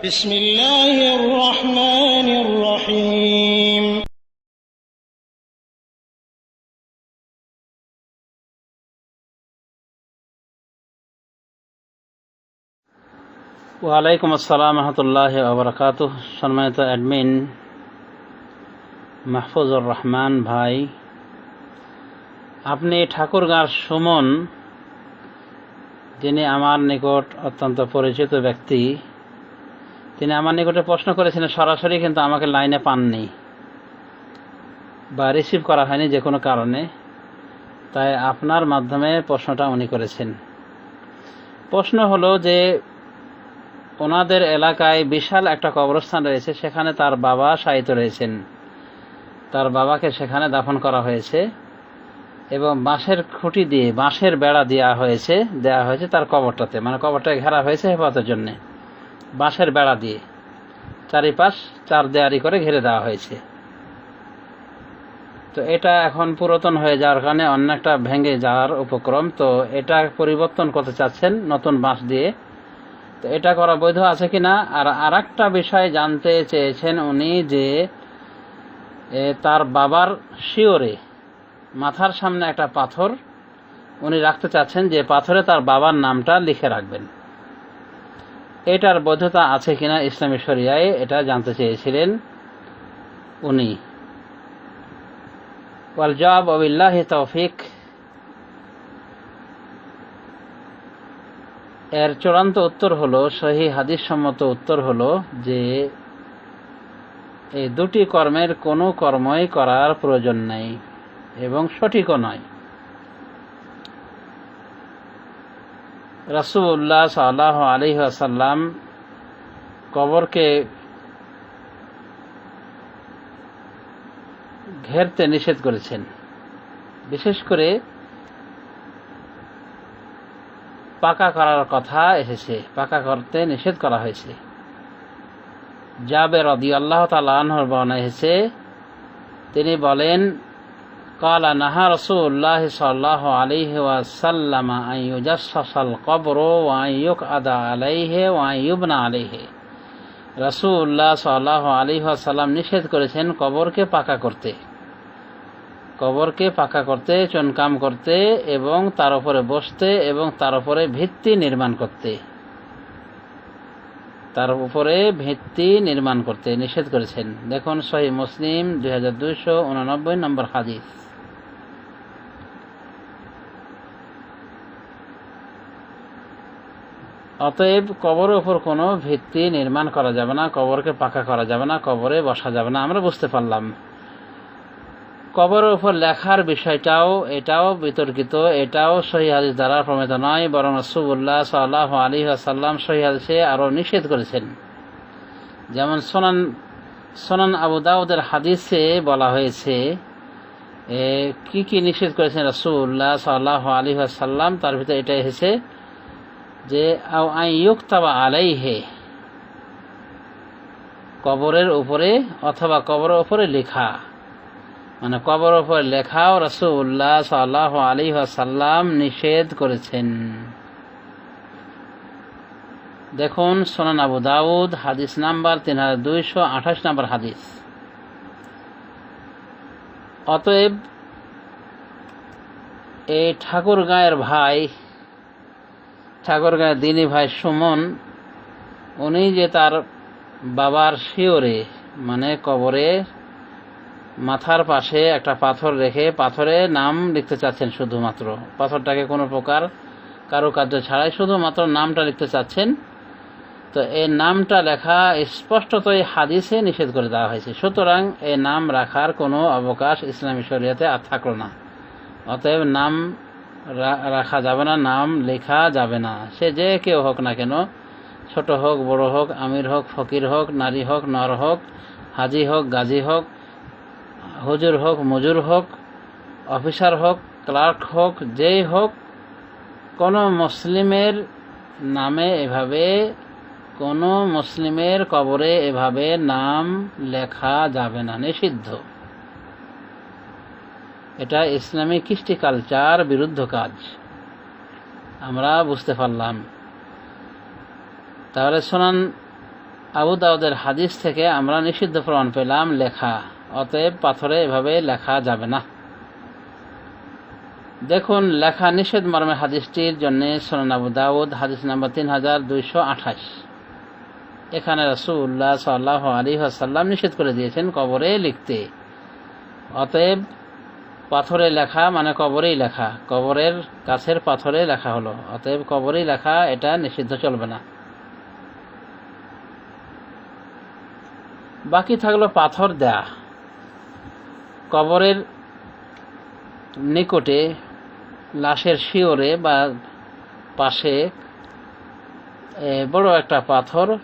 بسم الله الرحمن الرحيم ওয়ালাইকুম আসসালাম রহমতুল্লাহ আবরকাত সম্মানিত অ্যাডমিন মাহফুজুর রহমান ভাই আপনি ঠাকুরগাঁর সুমন যিনি আমার নিকট অত্যন্ত পরিচিত ব্যক্তি তিনি আমার নিকটে প্রশ্ন করেছিলেন, সরাসরি কিন্তু আমাকে লাইনে পাননি। বা রিসিভ করা হয়নি যে কোনো কারণে। তাই আপনার মাধ্যমে প্রশ্নটা উনি করেছেন। প্রশ্ন হলো যে, ওনাদের এলাকায় বিশাল একটা কবরস্থান রয়েছে, সেখানে তার বাবা শায়িত রয়েছেন। তার বাবাকে সেখানে দাফন করা হয়েছে এবং বাঁশের খুঁটি দিয়ে, বাঁশের বেড়া দেওয়া হয়েছে দেওয়া হয়েছে তার কবরটাতে। মানে কবরটাকে ঘেরা হয়েছে হেফাজতের জন্যে। বাঁশের বেড়া দিয়ে। চারিপাশ চার দেয়ারি করে ঘিরে দেওয়া হয়েছে। তো এটা এখন পুরাতন হয়ে যাওয়ার কারণে অন্য একটা ভেঙে যাওয়ার উপক্রম। তো এটা পরিবর্তন করতে চাচ্ছেন নতুন বাঁশ দিয়ে। তো এটা করা বৈধ আছে কিনা? আর আর একটা বিষয় জানতে চেয়েছেন উনি যে তার বাবার শিওরে মাথার সামনে একটা পাথর উনি রাখতে চাচ্ছেন যে পাথরে তার বাবার নামটা লিখে রাখবেন। এটার বৈধতা আছে কিনা ইসলামী শরিয়ায়, এটা জানতে চেয়েছিলেন উনি। ওয়াল জবাব অবিল্লাহি তৌফিক। এর চূড়ান্ত উত্তর হলো, সহি হাদিস সম্মত উত্তর হলো যে, এই দুটি কর্মের কোনো কর্মই করার প্রয়োজন নেই এবং সঠিকও নয়। রাসুল্লাহ সাল্লাহ আলী আসাল্লাম কবরকে ঘেরতে নিষেধ করেছেন। বিশেষ করে পাকা করার কথা এসেছে, পাকা করতে নিষেধ করা হয়েছে। জাবে রদি আল্লাহ তালাহর বর্ণনা এসেছে, তিনি বলেন কালা নাহা রসুল্লাহ সাল্লাহ আলিহি ওয়াসাল্লাম আইয়ুজাসাল কবর ওয়াইয়ুক আদা আলাইহে ওয়াইয়ুবনা আলাইহে রসুল্লাহ সাল্লাহ আলী সাল্লাম নিষেধ করেছেন কবরকে পাকা করতে। কবরকে পাকা করতে, চনকাম করতে এবং তার উপরে বসতে এবং তার উপরে ভিত্তি নির্মাণ করতে। তার উপরে ভিত্তি নির্মাণ করতে নিষেধ করেছেন। দেখুন সহি মুসলিম দুই হাজার দুইশো উননব্বই নম্বর হাদিস। অতএব কবরের উপর কোনো ভিত্তি নির্মাণ করা যাবে না, কবরকে পাকা করা যাবে না, কবরে বসা যাবে না। আমরা বুঝতে পারলাম। কবরের উপর লেখার বিষয়টাও, এটাও বিতর্কিত, এটাও সহি হাদিস দ্বারা প্রমিত নয়, বরং রসুল্লাহ সাল্লাহ আলী আসাল্লাম সহি হাদিসে আরও নিষেধ করেছেন। যেমন সোনান সোনান আবু দাউদের হাদিসে বলা হয়েছে কি কি নিষেধ করেছেন রসুল্লাহ সাল্লাহ আলী আসাল্লাম তার ভিতরে এটা এসেছে যে ইউক্তাবা আলাইহে কবরের উপরে অথবা কবরের উপরে লেখা। মানে কবর উপর লেখাও রসুল্লাহ সাল্লাহ আলী সাল্লাম নিষেধ করেছেন। দেখুন সোনান আবু দাউদ, হাদিস নাম্বার তিন হাজার দুইশো আঠাশ নাম্বার হাদিস। অতএব, এই ঠাকুর গায়ের ভাই ঠাকুর গায়ের দিনী ভাই সুমন, উনি যে তার বাবার শিওরে মানে কবরে মাথার পাশে একটা পাথর রেখে, পাথরে নাম লিখতে চাচ্ছেন শুধুমাত্র। পাথরটাকে কোনো প্রকার কারুকার্য ছাড়াই শুধুমাত্র নামটা লিখতে চাচ্ছেন। তো এই নামটা লেখা স্পষ্টতই হাদিসে নিষেধ করে দেওয়া হয়েছে। সুতরাং এই নাম রাখার কোনো অবকাশ ইসলামী শরীয়তে আর থাকল না। অতএব নাম রাখা যাবে না, নাম লেখা যাবে না। সে যে কেউ হোক না কেন, ছোট হোক, বড় হোক, আমির হোক, ফকির হোক, নারী হোক, নর হোক, হাজি হোক, গাজী হোক, হুজুর হোক, মজুর হোক, অফিসার হোক, ক্লার্ক হোক, যেই হোক, কোনো মুসলিমের নামে এভাবে, কোনো মুসলিমের কবরে এভাবে নাম লেখা যাবে না, নিষিদ্ধ। এটা ইসলামী কৃষ্টি কালচার বিরুদ্ধ কাজ। আমরা বুঝতে পারলাম। তাহলে শোনান, আবু দাউদের হাদিস থেকে আমরা নিষিদ্ধ প্রমাণ পেলাম লেখা। অতএব পাথরে এভাবে লেখা যাবে না। দেখুন, লেখা নিষেধ মর্মে হাদিসটির জন্য সোনান আবু দাউদ, হাদিস নাম্বার তিন হাজার দুইশো আঠাশ। এখানে রসুল্লাহ সাল্লাহ আলী আসাল্লাম নিষেধ করে দিয়েছেন কবরে লিখতে। অতএব পাথরে লেখা মানে কবরেই লেখা। কবরের কাছের পাথরে লেখা হলো। অতএব কবরেই লেখা, এটা নিষিদ্ধ চলবে না। বাকি থাকল পাথর দেয়া। কবরের নিকটে, লাশের শিওরে বা পাশে বড় একটা পাথর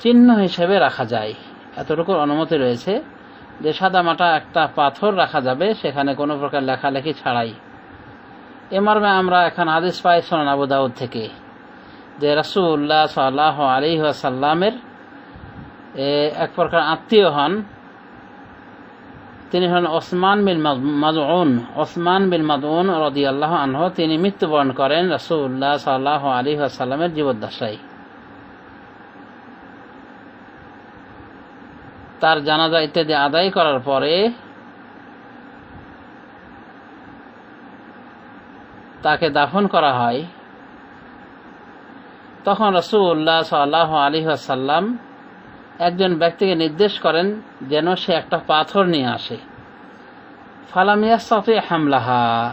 চিহ্ন হিসেবে রাখা যায়। এতটুকুর অনুমতি রয়েছে। যে সাদামাটা একটা পাথর রাখা যাবে, সেখানে কোনো প্রকার লেখালেখি ছাড়াই। এ মর্মে আমরা এখন আদেশ পাই সোনান আবু দাউদ থেকে, যে রাসুল্লাহ সাল্লাহ আলী সাল্লামের এক প্রকার আত্মীয় হন। তিনি হন ওসমান বিন মাদউন, ওসমান বিন মাদউন রদি আল্লাহ আনহ। তিনি মৃত্যুবরণ করেন রাসুল্লাহ সাল্লাহ আলী সাল্লামের জীবদ্দশায়। তার জানাজা ইত্যাদি আদায় করার পরে তাকে দাফন করা হয়। তখন রসুল্লাহ সাল্লাহ আলী সাল্লাম একজন ব্যক্তিকে নির্দেশ করেন যেন সে একটা পাথর নিয়ে আসে। ফালামিয়া ফালামিয়াসে হামলাহা,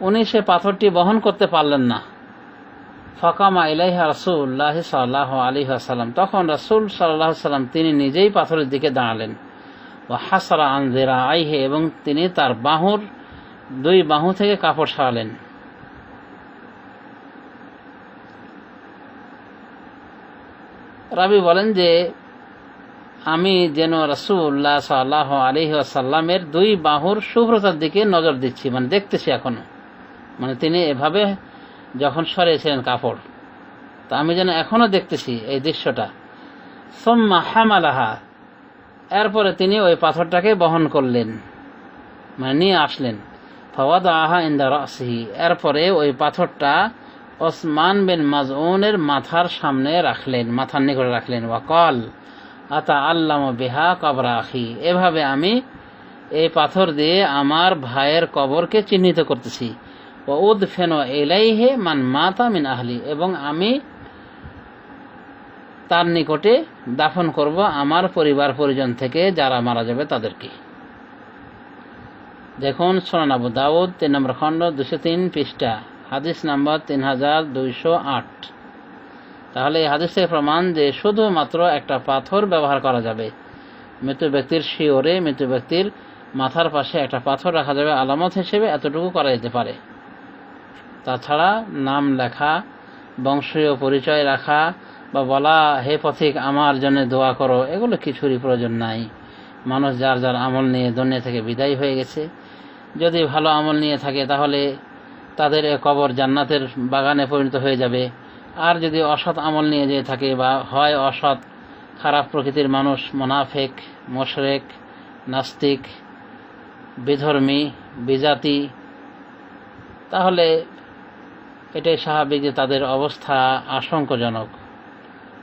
উনি সে পাথরটি বহন করতে পারলেন না। ফকামা ইলাইহা রসুল্লাহ সাল্লাহ আলী আসাল্লাম তখন রসুল সাল্লাহ সাল্লাম তিনি নিজেই পাথরের দিকে দাঁড়ালেন। ও হাসারা আনজেরা আইহে এবং তিনি তার বাহুর দুই বাহু থেকে কাপড় সরালেন। রাবি বলেন যে, আমি যেন রসুল্লাহ সাল্লাহ আলী আসাল্লামের দুই বাহুর শুভ্রতার দিকে নজর দিচ্ছি মানে দেখতেছি এখনও। মানে তিনি এভাবে যখন সরিয়েছিলেন কাপড়। তা আমি যেন এখনও দেখতেছি এই দৃশ্যটা। সোম্মা হামালাহা। এরপরে তিনি ওই পাথরটাকে বহন করলেন। মানে নিয়ে আসলেন। ফওয়াদ আহা ইন্দা রসহি। এরপরে ওই পাথরটা ওসমান বিন মাজউনের মাথার সামনে রাখলেন, মাথার নিকটে রাখলেন। ওয়াকল, আতা আল্লাম বেহা কবরা আখি। এভাবে আমি এই পাথর দিয়ে আমার ভাইয়ের কবরকে চিহ্নিত করতেছি। ও উদ ফেন এলাইহে মান মাতা মিন আহলি, এবং আমি তার নিকটে দাফন করব আমার পরিবার পরিজন থেকে যারা মারা যাবে তাদেরকে। দেখুন, সোনান আবু দাউদ, তিন নম্বর খণ্ড দুশো তিন পৃষ্ঠা, হাদিস নাম্বার তিন হাজার দুইশো আট। তাহলে এই হাদিসের প্রমাণ যে শুধুমাত্র একটা পাথর ব্যবহার করা যাবে। মৃত ব্যক্তির শিওরে, মৃত ব্যক্তির মাথার পাশে একটা পাথর রাখা যাবে, আলামত হিসেবে এতটুকু করা যেতে পারে। তাছাড়া নাম লেখা, বংশীয় পরিচয় রাখা বা বলা, হে পথিক, আমার জন্য দোয়া করো, এগুলো কিছুরই প্রয়োজন নাই। মানুষ যার যার আমল নিয়ে দুনিয়া থেকে বিদায় হয়ে গেছে। যদি ভালো আমল নিয়ে থাকে, তাহলে তাদের কবর জান্নাতের বাগানে পরিণত হয়ে যাবে। আর যদি অসৎ আমল নিয়ে যেয়ে থাকে বা হয় অসৎ, খারাপ প্রকৃতির মানুষ, মোনাফেক, মোশরেক, নাস্তিক, বিধর্মী, বিজাতি, তাহলে এটাই স্বাভাবিক যে তাদের অবস্থা আশঙ্কাজনক।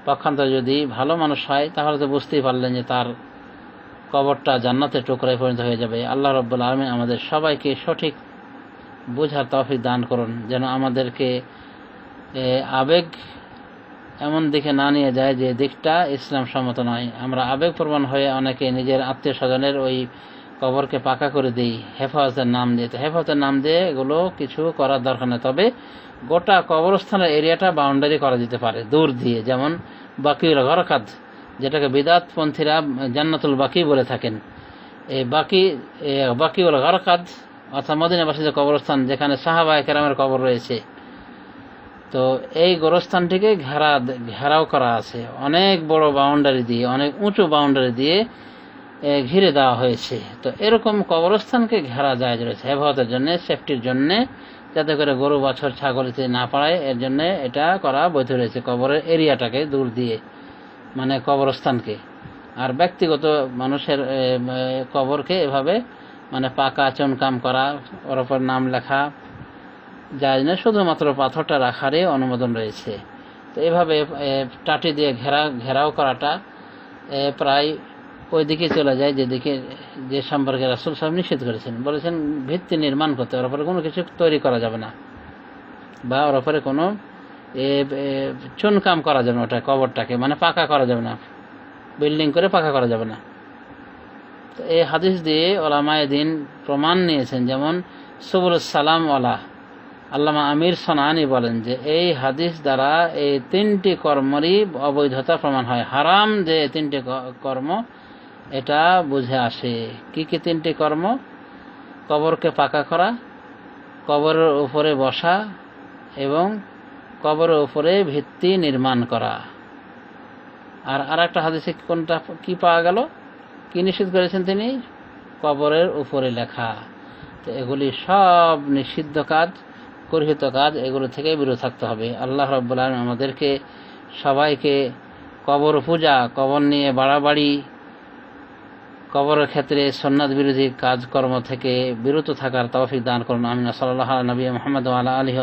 পক্ষান্তর যদি ভালো মানুষ হয়, তাহলে তো বুঝতেই পারলেন যে তার কবরটা জান্নাতের টুকরায় পরিণত হয়ে যাবে। আল্লাহ রব্বুল আলমী আমাদের সবাইকে সঠিক বোঝার তফিক দান করুন, যেন আমাদেরকে আবেগ এমন দিকে না নিয়ে যায় যে দিকটা ইসলাম সম্মত নয়। আমরা আবেগপ্রবণ হয়ে অনেকে নিজের আত্মীয় স্বজনের ওই কবরকে পাকা করে দিই, হেফাজতের নাম দিয়ে। তো হেফাজতের নাম দিয়ে এগুলো কিছু করার দরকার নেই। তবে গোটা কবরস্থানের এরিয়াটা বাউন্ডারি করা যেতে পারে, দূর দিয়ে। যেমন বাকিউল গরকাত, যেটাকে বিদাতপন্থীরা জান্নাতুল বাকি বলে থাকেন। এই বাকি বাকিউল গরকাত, অর্থাৎ মদিনাবাসী যে কবরস্থান, যেখানে সাহাবা কেরামের কবর রয়েছে। তো এই গোরস্থানটিকে ঘেরা, ঘেরাও করা আছে। অনেক বড় বাউন্ডারি দিয়ে, অনেক উঁচু বাউন্ডারি দিয়ে ঘিরে দেওয়া হয়েছে। তো এরকম কবরস্থানকে ঘেরা যায় রয়েছে। হেফাজতের জন্য সেফটির জন্য, যাতে করে গরু, বছর ছাগলিতে না পাড়ায় এর জন্য এটা করা বৈধ রয়েছে কবরের এরিয়াটাকে দূর দিয়ে মানে কবরস্থানকে। আর ব্যক্তিগত মানুষের কবরকে এভাবে মানে পাকা চুনকাম করা, ওর ওপর নাম লেখা, যায় না। শুধুমাত্র পাথরটা রাখারই অনুমোদন রয়েছে। তো এভাবে টাটি দিয়ে ঘেরা, ঘেরাও করাটা প্রায় ওই দিকে চলে যায়, যেদিকে যে সম্পর্কে রাসুল সাহেব নিষেধ করেছেন। বলেছেন, ভিত্তি নির্মাণ করতে ওর উপরে কোনো কিছু তৈরি করা যাবে না। বা ওর উপরে কোনো চুনকাম করা যাবে না ওটা, কবরটাকে মানে পাকা করা যাবে না। বিল্ডিং করে পাকা করা যাবে না। তো এই হাদিস দিয়ে ওলামায় দিন প্রমাণ নিয়েছেন, যেমন সবুল সালাম ওলা আল্লামা আমির সোনানি বলেন যে, এই হাদিস দ্বারা এই তিনটি কর্মরই অবৈধতা প্রমাণ হয়। হারাম যে তিনটি কর্ম এটা বুঝে আসে। কি কি তিনটি কর্ম? কবরকে পাকা করা, কবরের উপরে বসা এবং কবরের উপরে ভিত্তি নির্মাণ করা। আর আর একটা হাদিসে কোনটা কি পাওয়া গেল? কি নিষেধ করেছেন তিনি? কবরের উপরে লেখা। তো এগুলি সব নিষিদ্ধ কাজ গর্হিত কাজ, এগুলো থেকে বিরত থাকতে হবে। আল্লাহ রব্বুল আলম আমাদেরকে সবাইকে কবর পূজা, কবর নিয়ে বাড়াবাড়ি কবরের ক্ষেত্রে সন্ন্যাদ বিরোধী কাজকর্ম থেকে বিরত থাকার তৌফিক দান করুন। আমিনা। সাল্লাহ নবী মোহাম্মদ আল্লাহ আলহি